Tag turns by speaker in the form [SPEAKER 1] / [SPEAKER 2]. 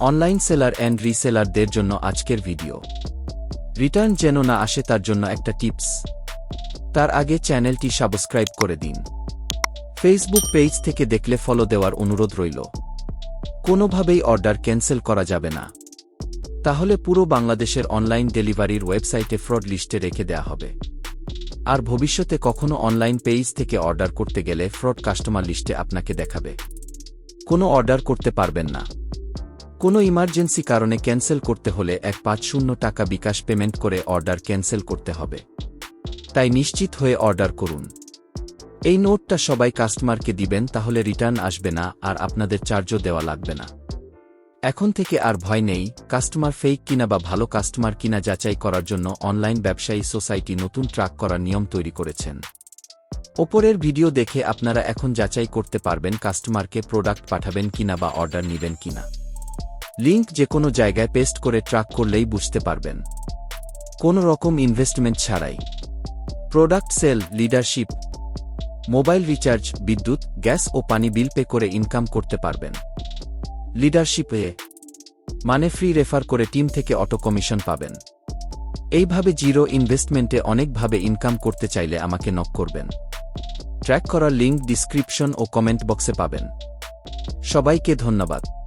[SPEAKER 1] Online seller and রিসেলারদের জন্য আজকের video return যেন না আসে তার জন্য একটা টিপস তার আগে চ্যানেলটি সাবস্ক্রাইব করে দিন। ফেসবুক পেজ থেকে দেখলে ফলো দেওয়ার অনুরোধ রইল। কোনোভাবেই অর্ডার ক্যান্সেল করা যাবে না। তাহলে পুরো বাংলাদেশের অনলাইন ডেলিভারির ওয়েবসাইটে ফ্রড লিস্টে রেখে দেয়া হবে। আর ভবিষ্যতে কখনো অনলাইন পেজ থেকে অর্ডার করতে গেলে ফ্রড কাস্টমার লিস্টে আপনাকে দেখাবে। কোনো অর্ডার করতে পারবেন না। কোনো ইমার্জেন্সি কারণে ক্যান্সেল করতে হলে এক পাঁচ শূন্য টাকা বিকাশ পেমেন্ট করে অর্ডার ক্যান্সেল করতে হবে। তাই নিশ্চিত হয়ে অর্ডার করুন। এই নোটটা সবাই কাস্টমারকে দিবেন, তাহলে রিটার্ন আসবে না আর আপনাদের চার্জও দেওয়া লাগবে না। এখন থেকে আর ভয় নেই, কাস্টমার ফেক কিনা বা ভালো কাস্টমার কিনা যাচাই করার জন্য অনলাইন ব্যবসায়ী সোসাইটি নতুন ট্র্যাক করার নিয়ম তৈরি করেছেন। ওপরের ভিডিও দেখে আপনারা এখন যাচাই করতে পারবেন কাস্টমারকে প্রোডাক্ট পাঠাবেন কিনা বা অর্ডার নেবেন কিনা। লিংক যে কোনো জায়গায় পেস্ট করে ট্র্যাক করলেই বুঝতে পারবেন। কোনো রকম ইনভেস্টমেন্ট ছাড়াই। Product sale leadership mobile recharge বিদ্যুৎ, গ্যাস ও পানি বিল পে করে ইনকাম করতে পারবেন। লিডারশিপে মানে ফ্রি রেফার করে টিম থেকে অটো কমিশন পাবেন। এইভাবে জিরো ইনভেস্টমেন্টে অনেকভাবে ইনকাম করতে চাইলে আমাকে নক করবেন। ট্র্যাক করার লিঙ্ক ডিসক্রিপশন ও কমেন্ট বক্সে পাবেন। সবাইকে ধন্যবাদ।